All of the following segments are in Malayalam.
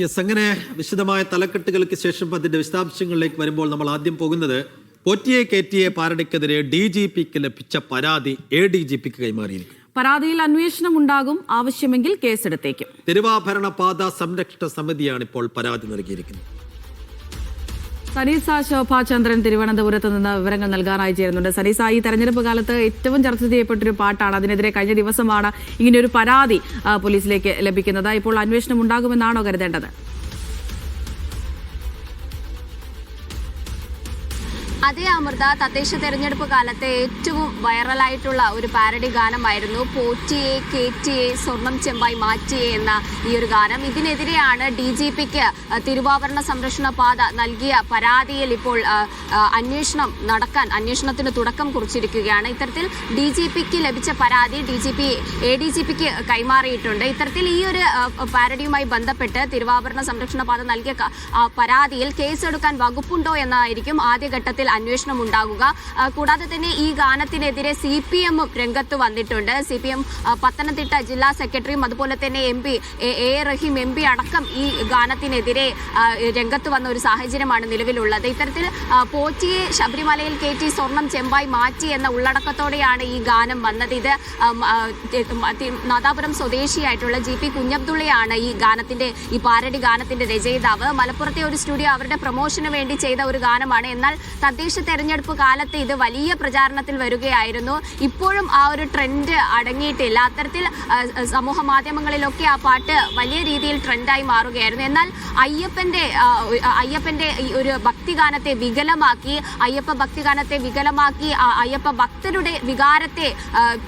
യെസ് അങ്ങനെ വിശദമായ തലക്കെട്ടുകൾക്ക് ശേഷം അതിന്റെ വിശദാംശങ്ങളിലേക്ക് വരുമ്പോൾ നമ്മൾ ആദ്യം പോകുന്നത് പോറ്റിയെ കയറ്റിയെ പാരടിക്കെതിരെ ഡി ജി പിക്ക് ലഭിച്ച പരാതി എ ഡി ജി പിക്ക് കൈമാറിയിരിക്കും പരാതിയിൽ അന്വേഷണം ഉണ്ടാകും. ആവശ്യമെങ്കിൽ കേസെടുത്തേക്കും. തിരുവാഭരണ പാത സംരക്ഷണ സമിതിയാണ് ഇപ്പോൾ പരാതി നൽകിയിരിക്കുന്നത്. സനീസ ശോഭാചന്ദ്രൻ തിരുവനന്തപുരത്ത് നിന്ന് വിവരങ്ങൾ നൽകാനായി ചേരുന്നുണ്ട്. സനീസ ഈ തെരഞ്ഞെടുപ്പ് കാലത്ത് ഏറ്റവും ചർച്ച ചെയ്യപ്പെട്ടൊരു പാട്ടാണ്. അതിനെതിരെ കഴിഞ്ഞ ദിവസമാണ് ഇങ്ങനെയൊരു പരാതി പോലീസിലേക്ക് ലഭിക്കുന്നത്. ഇപ്പോൾ അന്വേഷണം ഉണ്ടാകുമെന്നാണോ കരുതേണ്ടത്? അതേ അമൃത തദ്ദേശ തെരഞ്ഞെടുപ്പ് കാലത്തെ ഏറ്റവും വൈറലായിട്ടുള്ള ഒരു പാരഡി ഗാനമായിരുന്നു പോറ്റിയെ കേറ്റിയെ സ്വർണം ചെമ്പായി മാറ്റിയെ എന്ന ഈ ഒരു ഗാനം. ഇതിനെതിരെയാണ് ഡി ജി പിക്ക് തിരുവാഭരണ സംരക്ഷണ പാത നൽകിയ പരാതിയിൽ ഇപ്പോൾ അന്വേഷണം നടക്കാൻ അന്വേഷണത്തിന് തുടക്കം കുറിച്ചിരിക്കുകയാണ്. ഇത്തരത്തിൽ ഡി ജി പിക്ക് ലഭിച്ച പരാതി D G P A D G പിക്ക് കൈമാറിയിട്ടുണ്ട്. ഇത്തരത്തിൽ ഈ ഒരു പാരഡിയുമായി ബന്ധപ്പെട്ട് തിരുവാഭരണ സംരക്ഷണ പാത നൽകിയ പരാതിയിൽ കേസെടുക്കാൻ വകുപ്പുണ്ടോ എന്നായിരിക്കും ആദ്യഘട്ടത്തിൽ അന്വേഷണം ഉണ്ടാകുക കൂടാതെ തന്നെ ഈ ഗാനത്തിനെതിരെ സി പി എമ്മും രംഗത്ത് വന്നിട്ടുണ്ട്. സി പി എം പത്തനംതിട്ട ജില്ലാ സെക്രട്ടറിയും അതുപോലെ തന്നെ M P A Rahim M P അടക്കം ഈ ഗാനത്തിനെതിരെ രംഗത്ത് വന്ന ഒരു സാഹചര്യമാണ് നിലവിലുള്ളത്. ഇത്തരത്തിൽ പോറ്റിയെ ശബരിമലയിൽ കയറ്റി സ്വർണം ചെമ്പായി മാറ്റി എന്ന ഉള്ളടക്കത്തോടെയാണ് ഈ ഗാനം വന്നത്. ഇത് നാദാപുരം സ്വദേശിയായിട്ടുള്ള ജി പി കുഞ്ഞബ്ദുള്ളയാണ് ഈ ഗാനത്തിന്റെ ഈ പാരഡി ഗാനത്തിന്റെ രചയിതാവ്. മലപ്പുറത്തെ ഒരു സ്റ്റുഡിയോ അവരുടെ പ്രൊമോഷന് വേണ്ടി ചെയ്ത ഒരു ഗാനമാണ്. എന്നാൽ തദ്ദേശ തെരഞ്ഞെടുപ്പ് കാലത്ത് ഇത് വലിയ പ്രചാരണത്തിൽ വരികയായിരുന്നു. ഇപ്പോഴും ആ ഒരു ട്രെൻഡ് അടങ്ങിയിട്ടില്ല. അത്തരത്തിൽ സമൂഹ മാധ്യമങ്ങളിലൊക്കെ ആ പാട്ട് വലിയ രീതിയിൽ ട്രെൻഡായി മാറുകയായിരുന്നു. എന്നാൽ അയ്യപ്പന്റെ അയ്യപ്പന്റെ ഒരു ഭക്തിഗാനത്തെ വികലമാക്കി അയ്യപ്പ ഭക്തിഗാനത്തെ വികലമാക്കി അയ്യപ്പ ഭക്തരുടെ വികാരത്തെ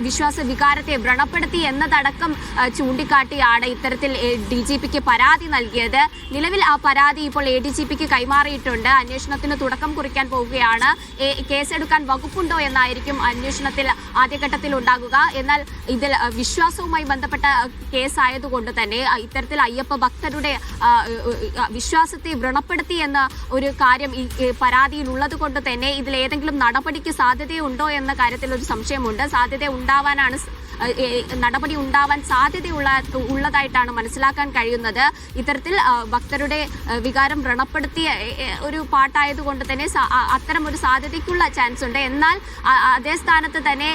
വിശ്വാസ വികാരത്തെ വ്രണപ്പെടുത്തി എന്നതടക്കം ചൂണ്ടിക്കാട്ടിയാണ് ഇത്തരത്തിൽ ഡി ജി പിക്ക് പരാതി നൽകിയത്. നിലവിൽ ആ പരാതി ഇപ്പോൾ എ ഡി ജി പിക്ക് കൈമാറിയിട്ടുണ്ട്. അന്വേഷണത്തിന് തുടക്കം കുറിക്കാൻ പോവുകയാണ്. ഏ- കേസെടുക്കാൻ വകുപ്പുണ്ടോ എന്നായിരിക്കും അന്വേഷണത്തിൽ ആദ്യഘട്ടത്തിൽ ഉണ്ടാകുക. എന്നാൽ ഇതിൽ വിശ്വാസവുമായി ബന്ധപ്പെട്ട കേസായതുകൊണ്ട് തന്നെ ഇത്തരത്തിൽ അയ്യപ്പ ഭക്തരുടെ വിശ്വാസത്തെ വ്രണപ്പെടുത്തി എന്ന ഒരു കാര്യം ഈ പരാതിയിൽ ഉള്ളത് കൊണ്ട് തന്നെ ഇതിൽ ഏതെങ്കിലും നടപടിക്ക് സാധ്യതയുണ്ടോ എന്ന കാര്യത്തിൽ ഒരു സംശയമുണ്ട്. സാധ്യത ഉണ്ടാവാനാണ് നടപടി ഉണ്ടാവാൻ സാധ്യതയുള്ള ഉള്ളതായിട്ടാണ് മനസ്സിലാക്കാൻ കഴിയുന്നത്. ഇത്തരത്തിൽ ഭക്തരുടെ വികാരം വ്രണപ്പെടുത്തിയ ഒരു പാട്ടായതുകൊണ്ട് തന്നെ അത്തരം ഒരു സാധ്യതയ്ക്കുള്ള ചാൻസ് ഉണ്ട്. എന്നാൽ അതേ സ്ഥാനത്ത് തന്നെ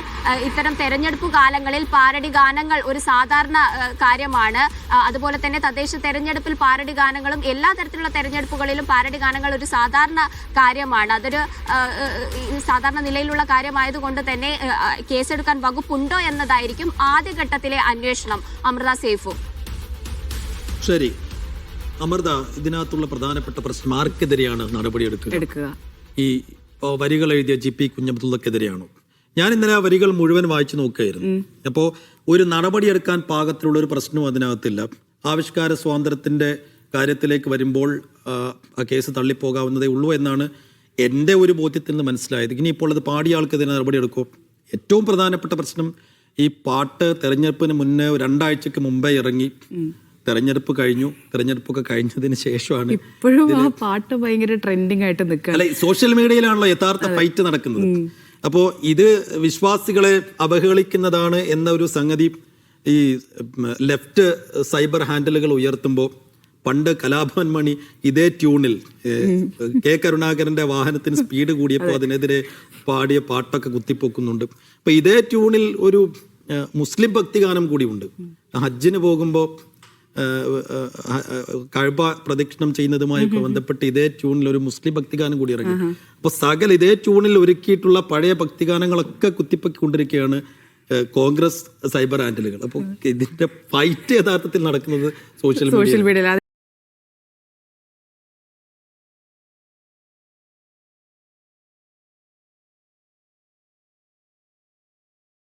ഇത്തരം തെരഞ്ഞെടുപ്പ് കാലങ്ങളിൽ പാരടി ഗാനങ്ങൾ ഒരു സാധാരണ കാര്യമാണ്. അതുപോലെ തന്നെ തദ്ദേശ തെരഞ്ഞെടുപ്പിൽ പാരടി ഗാനങ്ങളും എല്ലാ തരത്തിലുള്ള തെരഞ്ഞെടുപ്പുകളിലും പാരടി ഗാനങ്ങൾ ഒരു സാധാരണ കാര്യമാണ്. അതൊരു സാധാരണ നിലയിലുള്ള കാര്യമായതുകൊണ്ട് തന്നെ കേസെടുക്കാൻ വകുപ്പുണ്ടോ എന്നതായിരിക്കും ആദ്യഘട്ടത്തിലെ അന്വേഷണം. അമൃത സേഫു. ശരി. അമൃത ഇതിനകത്തുള്ള പ്രധാനപ്പെട്ട പ്രശ്നം ആർക്കെതിരെയാണ് നടപടിയെടുക്കുക എടുക്കുക? ഈ വരികൾ എഴുതിയ ജി പി കുഞ്ഞബ്ദുള്ളക്കെതിരെയാണോ? ഞാൻ ഇന്നലെ ആ വരികൾ മുഴുവൻ വായിച്ചു നോക്കുകയായിരുന്നു. അപ്പോൾ ഒരു നടപടിയെടുക്കാൻ പാകത്തിലുള്ള ഒരു പ്രശ്നവും അതിനകത്തില്ല. ആവിഷ്കാര സ്വാതന്ത്ര്യത്തിന്റെ കാര്യത്തിലേക്ക് വരുമ്പോൾ ആ, ആ കേസ് തള്ളിപ്പോകാവുന്നതേ ഉള്ളൂ എന്നാണ് എന്റെ ഒരു ബോധ്യത്തിൽ നിന്ന് മനസ്സിലായത്. ഇനിയിപ്പോൾ അത് പാടിയ ആൾക്കെതിരെ നടപടിയെടുക്കും ഏറ്റവും പ്രധാനപ്പെട്ട പ്രശ്നം ഈ പാട്ട് തെരഞ്ഞെടുപ്പിന് മുന്നേ രണ്ടാഴ്ചക്ക് മുമ്പേ ഇറങ്ങി. തെരഞ്ഞെടുപ്പ് കഴിഞ്ഞു. തെരഞ്ഞെടുപ്പൊക്കെ കഴിഞ്ഞതിന് ശേഷമാണ് ഇപ്പോഴും ആ പാട്ട് ഭയങ്കര ട്രെൻഡിങ് ആയിട്ട് നിൽക്കുക അല്ല സോഷ്യൽ മീഡിയയിലാണല്ലോ യഥാർത്ഥ ഫൈറ്റ് നടക്കുന്നത്. അപ്പോ ഇത് വിശ്വാസികളെ അവഹേളിക്കുന്നതാണ് എന്ന ഒരു സംഗതി ഈ ലെഫ്റ്റ് സൈബർ ഹാൻഡിലുകൾ ഉയർത്തുമ്പോൾ പണ്ട് കലാഭവൻ മണി ഇതേ ട്യൂണിൽ കെ കരുണാകരന്റെ വാഹനത്തിന് സ്പീഡ് കൂടിയപ്പോൾ അതിനെതിരെ പാടിയ പാട്ടൊക്കെ കുത്തിപ്പൊക്കുന്നുണ്ട്. അപ്പൊ ഇതേ ട്യൂണിൽ ഒരു മുസ്ലിം ഭക്തിഗാനം കൂടിയുണ്ട് ഹജ്ജിന് പോകുമ്പോൾ കഴബ പ്രദക്ഷിണം ചെയ്യുന്നതുമായൊക്കെ ബന്ധപ്പെട്ട് ഇതേ ട്യൂണിൽ ഒരു മുസ്ലിം ഭക്തിഗാനം കൂടി ഇറങ്ങി. അപ്പൊ സകൽ ഇതേ ട്യൂണിൽ ഒരുക്കിയിട്ടുള്ള പഴയ ഭക്തിഗാനങ്ങളൊക്കെ കുത്തിപ്പൊക്കിക്കൊണ്ടിരിക്കുകയാണ് കോൺഗ്രസ് സൈബർ ആൻഡലുകൾ. അപ്പോൾ ഇതിന്റെ ഫൈറ്റ് യഥാർത്ഥത്തിൽ നടക്കുന്നത് സോഷ്യൽ മീഡിയ